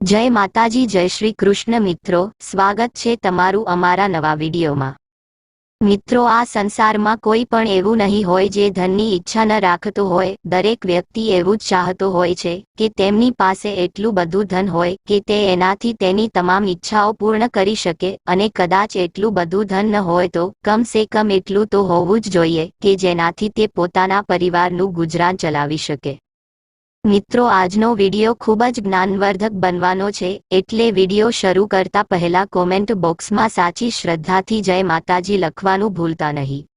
જય માતાજી, જય શ્રી કૃષ્ણ મિત્રો. સ્વાગત છે તમારું અમારા નવા વિડીયોમાં. મિત્રો, આ સંસારમાં કોઈ પણ એવું નહીં હોય જે ધનની ઈચ્છા ન રાખતો હોય. દરેક વ્યક્તિ એવું જ ચાહતો હોય છે કે તેમની પાસે એટલું બધું ધન હોય કે તે એનાથી તેની તમામ ઈચ્છાઓ પૂર્ણ કરી શકે અને કદાચ એટલું બધું ધન ન હોય તો કમ સે કમ એટલું તો હોવું જ જોઈએ કે જેનાથી તે પોતાના પરિવારનું ગુજરાન ચલાવી શકે. મિત્રો, આજનો વિડિયો ખૂબ જ જ્ઞાનવર્ધક બનવાનો છે, એટલે વિડિયો શરૂ કરતા પહેલા કોમેન્ટ બોક્સમાં સાચી શ્રદ્ધાથી જય માતાજી લખવાનું ભૂલતા નહીં.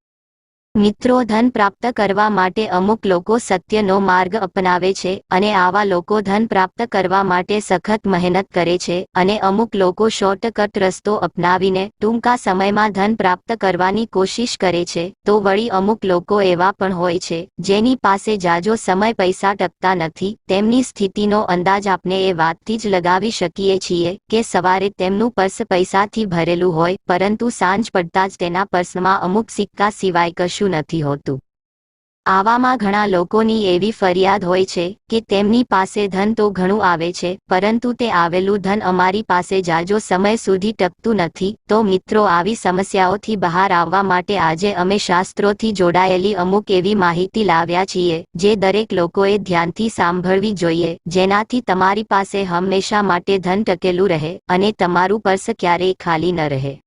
મિત્રો ધન પ્રાપ્ત કરવા માટે અમુક લોકો સત્યનો માર્ગ અપનાવે છે અને આવા લોકો ધન પ્રાપ્ત કરવા માટે સખત મહેનત કરે છે અને અમુક લોકો શોર્ટકટ રસ્તો અપનાવીને ટૂંકા સમયમાં ધન પ્રાપ્ત કરવાની કોશિશ કરે છે. તો વળી અમુક લોકો એવા પણ હોય છે, જેની પાસે જાજો સમય પૈસા ટકતા નથી, તેમની સ્થિતિનો અંદાજ આપણે એ વાતથી જ લગાવી શકીએ છીએ કે સવારે તેમનું પર્સ પૈસાથી ભરેલું હોય, પરંતુ સાંજ પડતા જ તેના પર્સમાં અમુક સિક્કા સિવાય કશું નથી હોતું. આવામાં ઘણા લોકોની એવી ફરિયાદ હોય છે કે તેમની પાસે ધન તો ઘણું આવે છે, પરંતુ તે આવેલું ધન અમારી પાસે જાજો સમય સુધી ટકતું નથી, તો મિત્રો આવી સમસ્યાઓથી બહાર આવવા માટે આજે અમે શાસ્ત્રોથી જોડાયેલી અમુક એવી માહિતી લાવ્યા છીએ, જે દરેક લોકોએ ધ્યાનથી સાંભળવી જોઈએ, જેનાથી તમારી પાસે હંમેશા માટે ધન ટકેલું રહે, અને તમારું પર્સ ક્યારેય ખાલી ન રહે.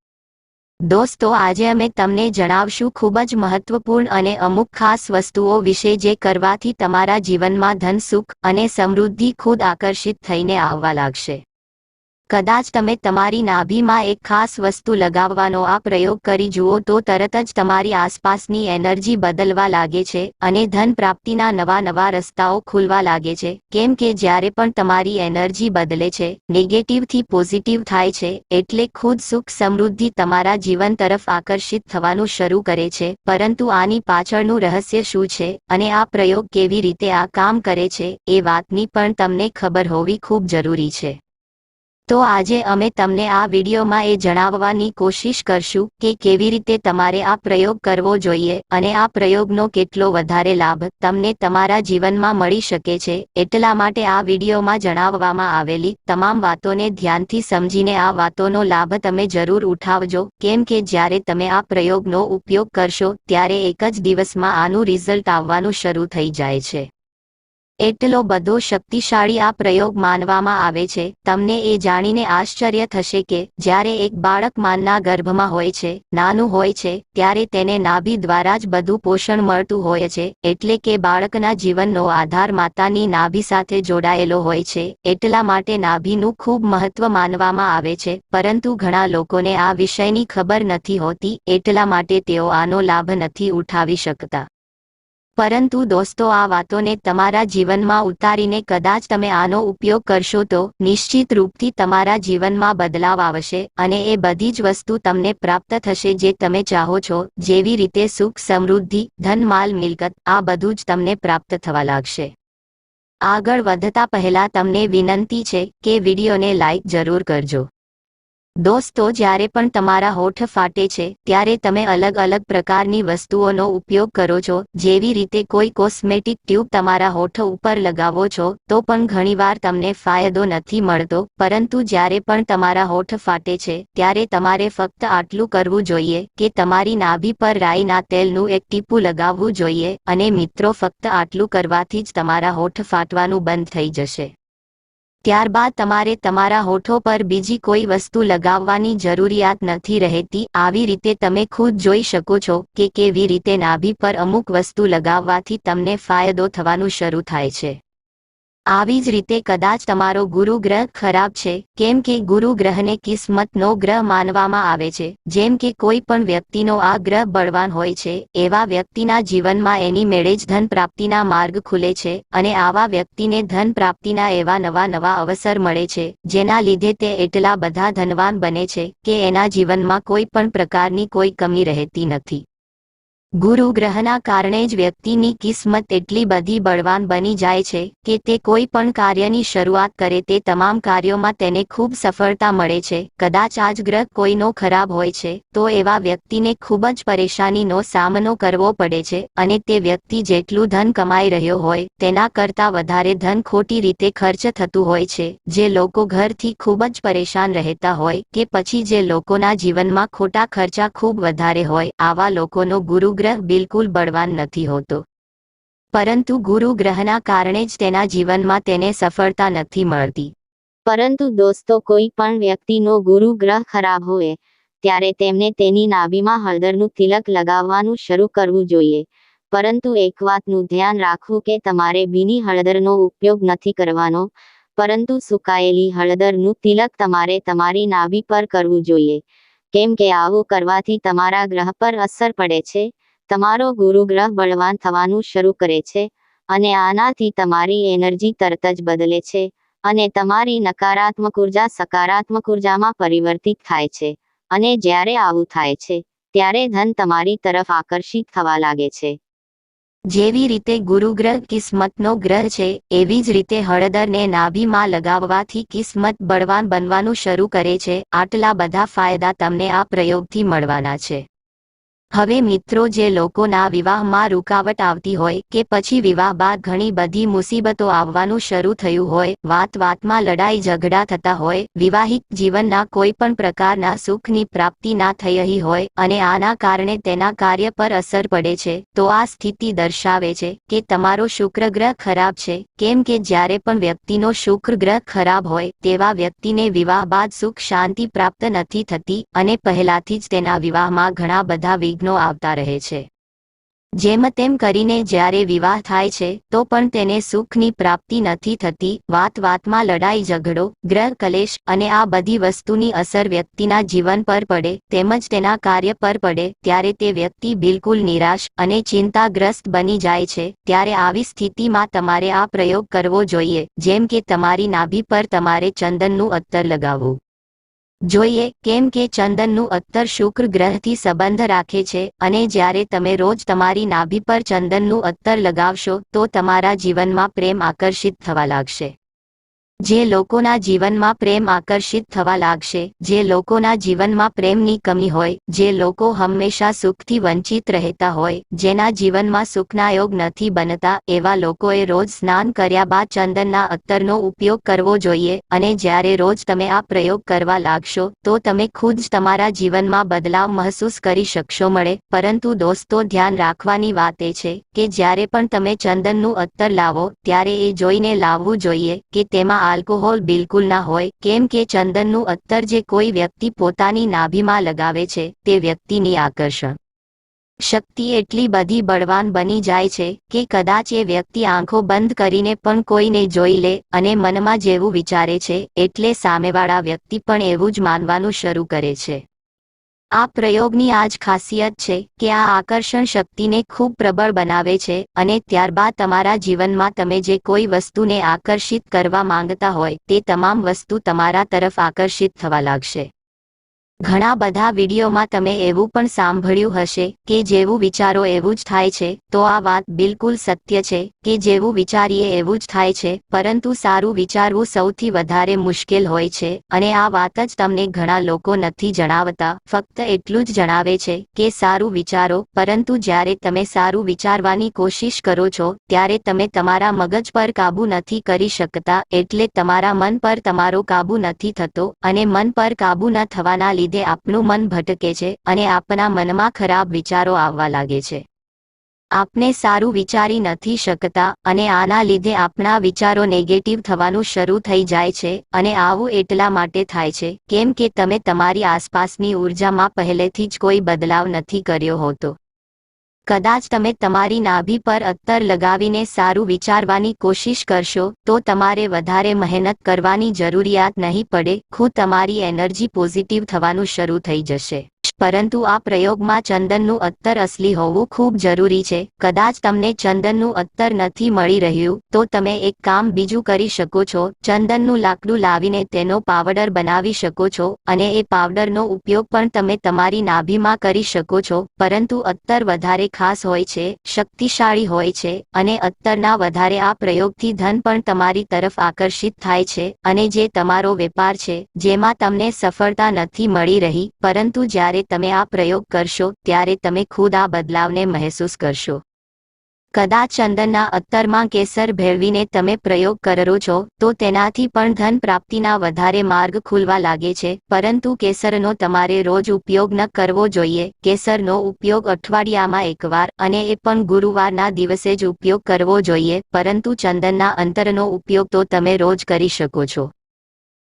દોસ્તો, આજે અમે તમને જણાવશું ખૂબ જ મહત્વપૂર્ણ અને અમુક ખાસ વસ્તુઓ વિશે જે કરવાથી તમારા જીવનમાં ધન, સુખ અને સમૃદ્ધિ ખુદ આકર્ષિત થઈને આવવા લાગશે. કદાચ તમે તમારી નાભીમાં એક ખાસ વસ્તુ લગાવવાનો આ પ્રયોગ કરી જુઓ તો તરત જ તમારી આસપાસની એનર્જી બદલવા લાગે છે અને ધન પ્રાપ્તિના નવા નવા રસ્તાઓ ખુલવા લાગે છે. કેમ કે જ્યારે પણ તમારી એનર્જી બદલે છે, નેગેટિવથી પોઝિટિવ થાય છે, એટલે ખુદ સુખ સમૃદ્ધિ તમારા જીવન તરફ આકર્ષિત થવાનું શરૂ કરે છે. પરંતુ આની પાછળનું રહસ્ય શું છે અને આ પ્રયોગ કેવી રીતે આ કામ કરે છે એ વાતની પણ તમને ખબર હોવી ખૂબ જરૂરી છે. તો આજે અમે તમને આ વિડીયોમાં એ જણાવવાની કોશિશ કરશું કે કેવી રીતે તમારે આ પ્રયોગ કરવો જોઈએ અને આ પ્રયોગનો કેટલો વધારે લાભ તમને તમારા જીવનમાં મળી શકે છે. એટલા માટે આ વિડીયોમાં જણાવવામાં આવેલી તમામ વાતોને ધ્યાનથી સમજીને આ વાતોનો લાભ તમે જરૂર ઉઠાવજો. કેમ કે જ્યારે તમે આ પ્રયોગનો ઉપયોગ કરશો ત્યારે એક જ દિવસમાં આનું રિઝલ્ટ આવવાનું શરૂ થઈ જાય છે. એટલો બધો શક્તિશાળી આ પ્રયોગ માનવામાં આવે છે. તમને એ જાણીને આશ્ચર્ય થશે કે જ્યારે એક બાળક માનના ગર્ભમાં હોય છે, નાનું હોય છે, ત્યારે તેને નાભી દ્વારા જ બધું પોષણ મળતું હોય છે, એટલે કે બાળકના જીવનનો આધાર માતાની નાભી સાથે જોડાયેલો હોય છે, એટલા માટે નાભીનું ખૂબ મહત્વ માનવામાં આવે છે, પરંતુ ઘણા લોકોને આ વિષયની ખબર નથી હોતી, એટલા માટે તેઓ આનો લાભ નથી ઉઠાવી શકતા. પરંતુ દોસ્તો, આ વાતોને તમારા જીવનમાં ઉતારીને કદાચ તમે આનો ઉપયોગ કરશો તો નિશ્ચિત રૂપથી તમારા જીવનમાં બદલાવ આવશે અને એ બધી જ વસ્તુ તમને પ્રાપ્ત થશે જે તમે ચાહો છો, જેવી રીતે સુખ, સમૃદ્ધિ, ધન, માલ, મિલકત, આ બધું જ તમને પ્રાપ્ત થવા લાગશે. આગળ વધતા પહેલા તમને વિનંતી છે કે વિડીયોને લાઇક જરૂર કરજો. દોસ્તો, જ્યારે પણ તમારા હોઠ ફાટે છે, ત્યારે તમે અલગ અલગ પ્રકારની વસ્તુઓનો ઉપયોગ કરો છો. જેવી રીતે કોઈ કોસ્મેટિક ટ્યુબ તમારા હોઠ ઉપર લગાવો છો, તો પણ ઘણીવાર તમને ફાયદો નથી મળતો. પરંતુ જ્યારે પણ તમારા હોઠ ફાટે છે, ત્યારે તમારે ફક્ત આટલું કરવું જોઈએ કે તમારી નાભી પર રાઈના તેલનું એક ટીપું લગાવવું જોઈએ અને મિત્રો, ફક્ત આટલું કરવાથી જ તમારા હોઠ ફાટવાનું બંધ થઈ જશે. ત્યારબાદ તમારે તમારા હોઠો પર બીજી કોઈ વસ્તુ લગાવવાની જરૂરિયાત નથી રહેતી. આવી રીતે તમે ખુદ જોઈ શકો છો કે કેવી રીતે નાભી પર અમુક વસ્તુ લગાવવાથી તમને ફાયદો થવાનું શરૂ થાય છે. આવી જ રીતે કદાચ તમારો ગુરુ ગ્રહ ખરાબ છે, કેમ કે ગુરુ ગ્રહને કિસ્મતનો ગ્રહ માનવામાં આવે છે, જેમ કે કોઈ પણ વ્યક્તિનો આ ગ્રહ બળવાન હોય છે, એવા વ્યક્તિના જીવનમાં એની મેળે જ ધન પ્રાપ્તિના માર્ગ ખુલે છે, અને આવા વ્યક્તિને ધન પ્રાપ્તિના એવા નવા નવા અવસર મળે છે, જેના લીધે તે એટલા બધા ધનવાન બને છે, કે એના જીવનમાં કોઈ પણ પ્રકારની કોઈ કમી રહેતી નથી. ગુરુ ગ્રહના કારણે જ વ્યક્તિની કિસ્મત એટલી બધી બળવાન બની જાય છે કે તે કોઈ પણ કાર્યની શરૂઆત કરે તે તમામ કાર્યોમાં તેને ખૂબ સફળતા મળે છે. કદાચ આજ ગ્રહ કોઈનો ખરાબ હોય છે, તો એવા વ્યક્તિને ખૂબ જ પરેશાનીનો સામનો કરવો પડે છે અને તે વ્યક્તિ જેટલું ધન કમાઈ રહ્યો હોય, તેના કરતાં વધારે ધન ખોટી રીતે ખર્ચ થતું હોય છે. જે લોકો ઘરથી ખૂબ જ પરેશાન રહેતા હોય કે પછી જે લોકોના જીવનમાં ખોટા ખર્ચા ખૂબ વધારે હોય, આવા લોકોનો ગુરુ ગ્રહ બિલકુલ બળવાન નથી હોતો. પરંતુ ગુરુ કારણે જ તેના જીવનમાં તેને સફળતા નથી મળતી. પરંતુ દોસ્તો, કોઈ પણ વ્યક્તિનો ગુરુ ખરાબ હોય, ત્યારે તેમને તેની નાભીમાં હળદરનું તિલક લગાવવાનું શરૂ કરવું જોઈએ. પરંતુ એક વાતનું ધ્યાન રાખવું કે તમારે ભીની હળદરનો ઉપયોગ નથી કરવાનો, પરંતુ સુકાયેલી હળદરનું તિલક તમારે તમારી નાભી પર કરવું જોઈએ. કેમ કે આવું કરવાથી તમારા ગ્રહ પર અસર પડે છે? તમારો ગુરુ ગ્રહ બળવાન થવાનું શરૂ કરે છે અને આનાથી તમારી એનર્જી તરત જ બદલે છે અને તમારી નકારાત્મક ઊર્જા સકારાત્મક ઉર્જામાં પરિવર્તિત થાય છે અને જ્યારે આવું થાય છે, ત્યારે ધન તમારી તરફ આકર્ષિત થવા લાગે છે. જેવી રીતે ગુરુગ્રહ કિસ્મતનો ગ્રહ છે, એવી જ રીતે હળદરને નાભીમાં લગાવવાથી કિસ્મત બળવાન બનવાનું શરૂ કરે છે, આટલા બધા ફાયદા તમને આ પ્રયોગથી મળવાના છે. હવે મિત્રો, જે લોકોના વિવાહમાં રૂકાવટ આવતી હોય કે પછી વિવાહ બાદ ઘણી બધી મુસીબતો આવવાનું શરૂ થયું હોય વાત વાતમાં લડાઈ ઝઘડા થતા હોય વિવાહિક જીવનના કોઈ પણ પ્રકારના સુખની પ્રાપ્તિ ના થઈ રહી હોય અને આના કારણે તેના કાર્ય પર અસર પડે છે, તો આ સ્થિતિ દર્શાવે છે કે તમારો શુક્ર ગ્રહ ખરાબ છે. કેમ કે જ્યારે પણ વ્યક્તિનો શુક્ર ગ્રહ ખરાબ હોય, તેવા વ્યક્તિને વિવાહ બાદ સુખ શાંતિ પ્રાપ્ત નથી થતી અને પહેલાથી જ તેના વિવાહમાં ઘણા બધા વિઘ્નો આવતા રહે છે. જેમ તેમ કરીને જ્યારે વિવાહ થાય છે, તો પણ તેને સુખની પ્રાપ્તિ નથી થતી. વાત વાતમાં લડાઈ, ઝઘડો, ગ્રહ, કલેશ અને આ બધી વસ્તુની અસર વ્યક્તિના જીવન પર પડે, તેમજ તેના કાર્ય પર પડે, ત્યારે તે વ્યક્તિ બિલકુલ નિરાશ અને ચિંતાગ્રસ્ત બની જાય છે. ત્યારે આવી સ્થિતિમાં તમારે આ પ્રયોગ કરવો જોઈએ, જેમ કે તમારી નાભી પર તમારે ચંદનનું અત્તર લગાવવું. જોઈએ કેમ કે ચંદનનું અત્તર શુક્ર ગ્રહથી સંબંધ રાખે છે અને જ્યારે તમે રોજ તમારી નાભી પર ચંદનનું અત્તર લગાવશો તો તમારા જીવનમાં પ્રેમ આકર્ષિત થવા લાગશે. જે લોકોના જીવનમાં પ્રેમ આકર્ષિત થવા લાગશે, જે લોકોના જીવનમાં પ્રેમની કમી હોય, જે લોકો હંમેશા સુખથી વંચિત રહેતા હોય, જેના જીવનમાં સુખના યોગ નથી બનતા, એવા લોકોએ રોજ સ્નાન કર્યા બાદ ચંદનના અત્તરનો ઉપયોગ કરવો જોઈએ, અને જ્યારે રોજ તમે આ પ્રયોગ કરવા લાગશો, તો તમે ખુદ જ તમારા જીવનમાં બદલાવ મહેસૂસ કરી શકશો મળે, પરંતુ દોસ્તો ધ્યાન રાખવાની વાત એ છે કે જ્યારે પણ તમે ચંદનનું અત્તર લાવો, ત્યારે એ જોઈને લાવવું જોઈએ કે તેમાં આલ્કોહોલ બિલકુલ ના હોય, કેમ કે ચંદનનું અત્તર જે કોઈ વ્યક્તિ પોતાની નાભીમાં લગાવે છે, તે વ્યક્તિની આકર્ષણ શક્તિ એટલી બધી બળવાન બની જાય છે, કે કદાચ એ વ્યક્તિ આંખો બંધ કરીને પણ કોઈને જોઈ લે અને મનમાં જેવું વિચારે છે, એટલે સામેવાળા વ્યક્તિ પણ એવું જ માનવાનું શરૂ કરે છે. આ પ્રયોગની આજ ખાસિયત છે કે આ આકર્ષણ શક્તિને ખૂબ પ્રબળ બનાવે છે અને ત્યારબાદ તમારા જીવનમાં તમે જે કોઈ વસ્તુને આકર્ષિત કરવા માંગતા હોય તે તમામ વસ્તુ તમારા તરફ આકર્ષિત થવા લાગશે. ઘણા બધા વિડીયોમાં તમે એવું પણ સાંભળ્યું હશે કે જેવું વિચારો એવું જ થાય છે, તો આ વાત બિલકુલ સત્ય છે કે જેવું વિચારીએ એવું જ થાય છે, પરંતુ સારું વિચારવું સૌથી વધારે મુશ્કેલ હોય છે અને આ વાત જ તમને ઘણા લોકો નથી જણાવતા, ફક્ત એટલું જ જણાવે છે કે સારું વિચારો, પરંતુ જ્યારે તમે સારું વિચારવાની કોશિશ કરો છો, ત્યારે તમે તમારા મગજ પર કાબુ નથી કરી શકતા, એટલે તમારા મન પર તમારો કાબુ નથી થતો અને મન પર કાબુ ન થવાના લીધે આપનું મન ભટકે છે અને આપના મનમાં ખરાબ વિચારો આવવા લાગે છે. આપને સારું વિચારી નથી શકતા અને આના લીધે આપણા વિચારો નેગેટિવ થવાનું શરૂ થઈ જાય છે અને આવું એટલા માટે થાય છે કેમ કે તમે તમારી આસપાસની ઉર્જામાં પહેલેથી જ કોઈ બદલાવ નથી કર્યો હોતો. કદાચ તમે તમારી નાભી પર અત્તર લગાવીને સારું વિચારવાની કોશિશ કરશો, તો તમારે વધારે મહેનત કરવાની જરૂરિયાત નહીં પડે, ખુદ તમારી એનર્જી પોઝિટિવ થવાનું શરૂ થઈ જશે. પરંતુ આ પ્રયોગમાં ચંદનનું અત્તર અસલી હોવું ખૂબ જરૂરી છે. કદાચ તમને ચંદનનું અત્તર નથી મળી રહ્યું, તો તમે એક કામ બીજું કરી શકો છો. ચંદનનું લાકડું લાવીને તેનો પાવડર બનાવી શકો છો અને એ પાવડરનો ઉપયોગ પણ તમે તમારી નાભીમાં કરી શકો છો. પરંતુ અત્તર વધારે ખાસ હોય છે, શક્તિશાળી હોય છે અને અત્તરના વધારે આ પ્રયોગથી ધન પણ તમારી તરફ આકર્ષિત થાય છે અને જે તમારો વેપાર છે, જેમાં તમને સફળતા નથી મળી રહી, પરંતુ જ્યારે તમે આ પ્રયોગ કરશો, ત્યારે તમે ખુદ આ બદલાવને મહેસૂસ કરશો. કદાચ ચંદનના અત્તરમાં કેસર ભેળવીને તમે પ્રયોગ કરો છો, તો તેનાથી પણ ધન પ્રાપ્તિના વધારે માર્ગ ખુલવા લાગે છે, પરંતુ કેસરનો તમારે રોજ ઉપયોગ ન કરવો જોઈએ. કેસરનો ઉપયોગ અઠવાડિયામાં એકવાર અને એ પણ ગુરુવારના દિવસે જ ઉપયોગ કરવો જોઈએ, પરંતુ ચંદનના અંતરનો ઉપયોગ તો તમે રોજ કરી શકો છો.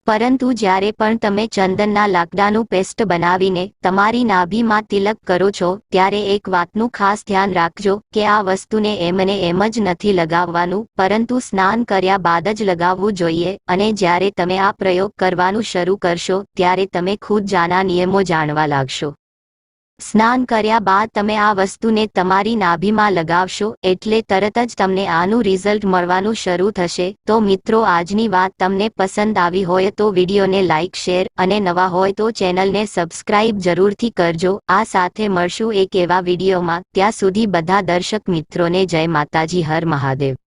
પરંતુ જ્યારે પણ તમે ચંદનના લાકડાનું પેસ્ટ બનાવીને તમારી નાભીમાં તિલક કરો છો, ત્યારે એક વાતનું ખાસ ધ્યાન રાખજો કે આ વસ્તુને એમને એમ જ નથી લગાવવાનું, પરંતુ સ્નાન કર્યા બાદ જ લગાવવું જોઈએ અને જ્યારે તમે આ પ્રયોગ કરવાનું શરૂ કરશો, ત્યારે તમે ખુદ જાના નિયમો જાણવા લાગશો. સ્નાન કર્યા બાદ તમે આ વસ્તુને તમારી નાભીમાં લગાવશો એટલે તરત જ તમને આનું રિઝલ્ટ મળવાનું શરૂ થશે. તો મિત્રો, આજની વાત તમને પસંદ આવી હોય તો વિડીયોને લાઇક શેર અને નવા હોય તો ચેનલને સબસ્ક્રાઇબ જરૂરથી કરજો. આ સાથે મળશું એક એવા વિડીયોમાં. ત્યાં સુધી બધા દર્શક મિત્રોને જય માતાજી, હર મહાદેવ.